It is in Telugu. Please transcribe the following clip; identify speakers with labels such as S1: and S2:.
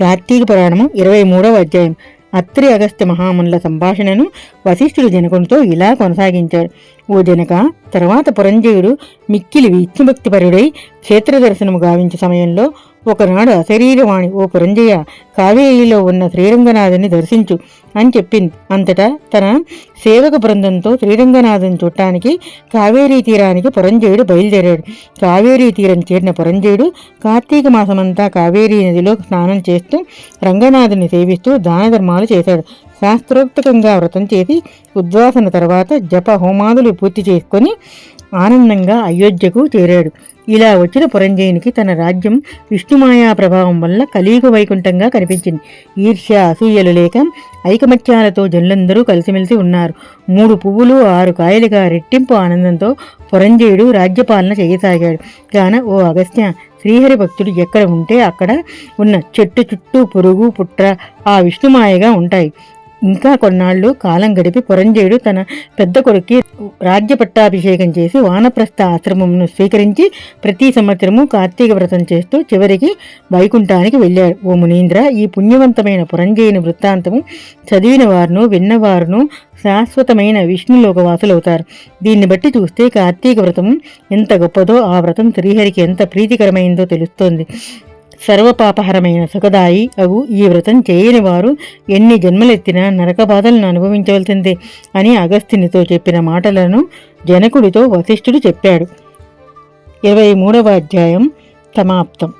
S1: కార్తీక పురాణము ఇరవై మూడవ అధ్యాయం. అత్రి అగస్త్య మహామునుల సంభాషణను వశిష్ఠుడు జనకునితో ఇలా కొనసాగించాడు. ఓ జనక తర్వాత పురంజయుడు మిక్కిలి విష్ణుభక్తిపరుడై క్షేత్ర దర్శనము గావించే సమయంలో ఒకనాడు అశరీరవాణి ఓ పురంజయ కావేరిలో ఉన్న శ్రీరంగనాథుని దర్శించు అని చెప్పింది. అంతటా తన సేవక బృందంతో శ్రీరంగనాథుని చూడటానికి కావేరీ తీరానికి పురంజయుడు బయలుదేరాడు. కావేరీ తీరం చేరిన పురంజయుడు కార్తీక మాసమంతా కావేరీ నదిలో స్నానం చేస్తూ రంగనాథుని సేవిస్తూ దాన ధర్మాలు చేశాడు. శాస్త్రోక్తకంగా వ్రతం చేసి ఉద్వాసన తర్వాత జప హోమాదులు పూర్తి చేసుకొని ఆనందంగా అయోధ్యకు చేరాడు. ఇలా వచ్చిన పురంజయునికి తన రాజ్యం విష్ణుమాయా ప్రభావం వల్ల కలియుగ వైకుంఠంగా కనిపించింది. ఈర్ష్య అసూయలు లేక ఐకమత్యాలతో జనులందరూ కలిసిమెలిసి ఉన్నారు. మూడు పువ్వులు ఆరు కాయలుగా రెట్టింపు ఆనందంతో పురంజయుడు రాజ్యపాలన చేయసాగాడు. కాన ఓ అగస్త్య శ్రీహరి భక్తుడు ఎక్కడ ఉంటే అక్కడ ఉన్న చెట్టు చుట్టూ పురుగు పుట్ర ఆ విష్ణుమాయగా ఉంటాయి. ఇంకా కొన్నాళ్ళు కాలం గడిపి పురంజయుడు తన పెద్ద కొడుక్కి రాజ్య పట్టాభిషేకం చేసి వానప్రస్థ ఆశ్రమంను స్వీకరించి ప్రతి సంవత్సరము కార్తీక వ్రతం చేస్తూ చివరికి వైకుంఠానికి వెళ్ళాడు. ఓ మునీంద్ర ఈ పుణ్యవంతమైన పురంజయుని వృత్తాంతము చదివిన వారును విన్నవారును శాశ్వతమైన విష్ణులోకవాసులవుతారు. దీన్ని బట్టి చూస్తే కార్తీక వ్రతం ఎంత గొప్పదో ఆ వ్రతం శ్రీహరికి ఎంత ప్రీతికరమైందో తెలుస్తోంది. సర్వపాపహరమైన సుఖదాయి అగు ఈ వ్రతం చేయని వారు ఎన్ని జన్మలెత్తినా నరక బాధలను అనుభవించవలసిందే అని అగస్తినితో చెప్పిన మాటలను జనకుడితో వశిష్ఠుడు చెప్పాడు. ఇరవై మూడవ అధ్యాయం సమాప్తం.